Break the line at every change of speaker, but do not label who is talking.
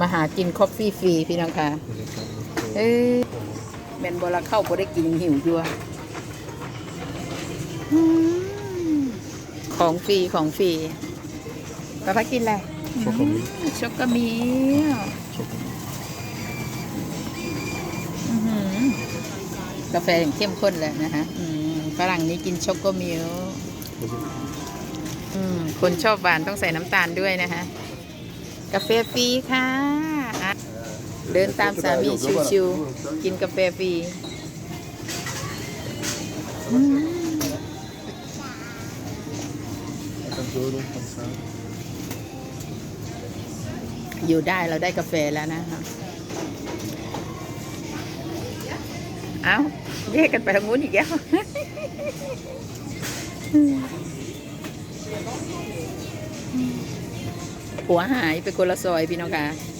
มาหากินคอฟฟี่ฟรีพี่น้องค่ะ เอ้ยแมนบอละเข้าบ่ได้กินหิวยัวอืมของฟรีของฟรีป้าพักกินอะไร
ช็อกโกแลต
ช็อกโกมิล
ช็อกโกแลต
อื้อหือกาแฟอย่างเข้มข้นเลยนะคะอืมฝรั่งนี้กินช็อกโกมิลอืมคนชอบหวานต้องใส่น้ำตาลด้วยนะคะกาแฟฟรีค่ะอะ เดินตามสามีชิวๆกินกาแฟฟรีอืม
Adoro passar.
อยู่ได้เราได้กาแฟแล้วนะคะเอาแยกกันไปทางนู้นอีกแล้วหัวหายไปคนละซอยพี่น้องค่ะ